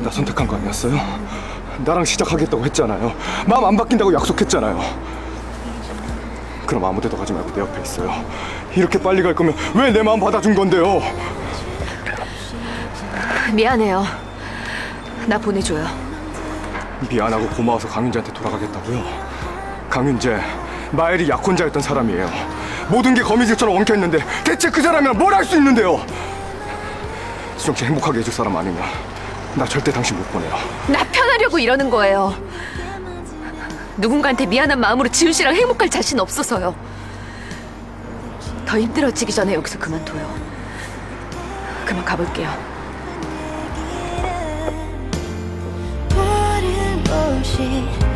나 선택한 거 아니었어요? 나랑 시작하겠다고 했잖아요. 마음 안 바뀐다고 약속했잖아요. 그럼 아무 데도 가지 말고 내 옆에 있어요. 이렇게 빨리 갈 거면 왜 내 마음 받아준 건데요? 미안해요. 나 보내줘요. 미안하고 고마워서 강윤재한테 돌아가겠다고요? 강윤재, 마엘이 약혼자였던 사람이에요. 모든 게 거미줄처럼 엉켜있는데 대체 그 사람이랑 뭘 할 수 있는데요? 수정 씨 행복하게 해줄 사람 아니면 나 절대 당신 못 보내요. 나 편하려고 이러는 거예요. 누군가한테 미안한 마음으로 지훈 씨랑 행복할 자신 없어서요. 더 힘들어지기 전에 여기서 그만둬요. 그만 가볼게요. 버린 곳이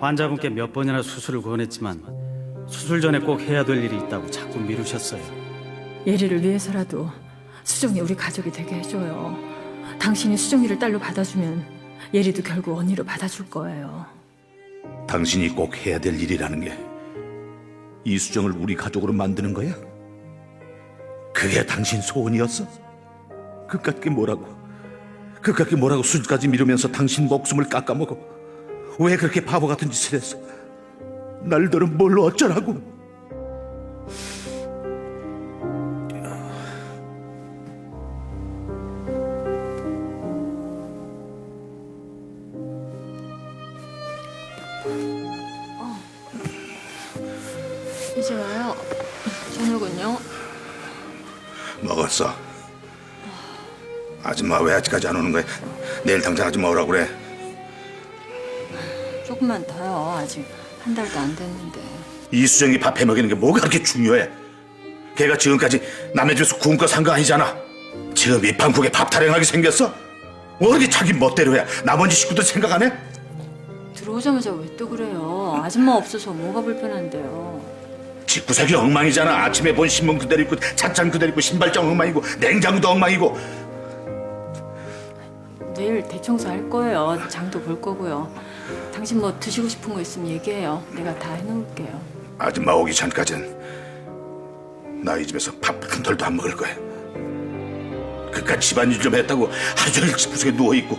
환자분께 몇 번이나 수술을 권했지만 수술 전에 꼭 해야 될 일이 있다고 자꾸 미루셨어요. 예리를 위해서라도 수정이 우리 가족이 되게 해줘요. 당신이 수정이를 딸로 받아주면 예리도 결국 언니로 받아줄 거예요. 당신이 꼭 해야 될 일이라는 게 이수정을 우리 가족으로 만드는 거야? 그게 당신 소원이었어? 그깟 게 뭐라고? 그깟 게 뭐라고 수술까지 미루면서 당신 목숨을 깎아먹어? 왜 그렇게 바보 같은 짓을 했어? 날들은 뭘로 어쩌라고? 이제 와요. 저녁은요? 먹었어. 아줌마 왜 아직까지 안 오는 거야? 내일 당장 아줌마 오라고 그래. 조금만 더요. 아직 한 달도 안 됐는데. 이수정이 밥 해먹이는 게 뭐가 그렇게 중요해? 걔가 지금까지 남의 집에서 구운 거 산 거 아니잖아. 지금 이 방국에 밥 타령하게 생겼어? 어떻게 자기 멋대로 해? 나머지 식구들 생각 안 해? 들어오자마자 왜 또 그래요? 아줌마 없어서 뭐가 불편한데요? 집구석이 엉망이잖아. 아침에 본 신문 그대로 있고 찻잔 그대로 있고 신발장 엉망이고 냉장고도 엉망이고 내일 대청소 할 거예요. 장도 볼 거고요. 당신 뭐 드시고 싶은 거 있으면 얘기해요. 내가 다 해놓을게요. 아줌마 오기 전까진 나 이 집에서 밥한 톨도 안 먹을 거야. 그깟 집안일 좀 했다고 하루 종일 집구석에 누워 있고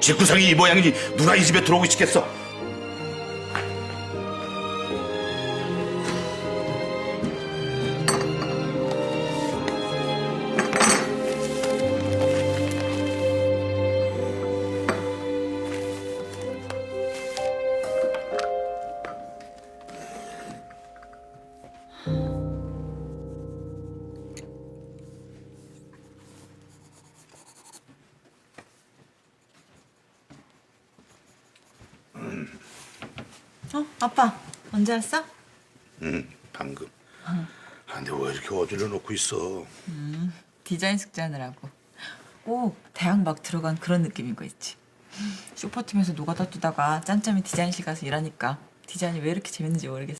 집구석이 이 모양이니 누가 이 집에 들어오고 싶겠어? 어? 아빠 언제 왔어? 응, 방금. 아, 근데 왜 이렇게 어디로 놓고 있어? 디자인 숙제하느라고 오 대학 막 들어간 그런 느낌인 거 있지 슈퍼팀에서 노가다 뛰다가 짬짬이 디자인실 가서 일하니까 디자인이 왜 이렇게 재밌는지 모르겠어.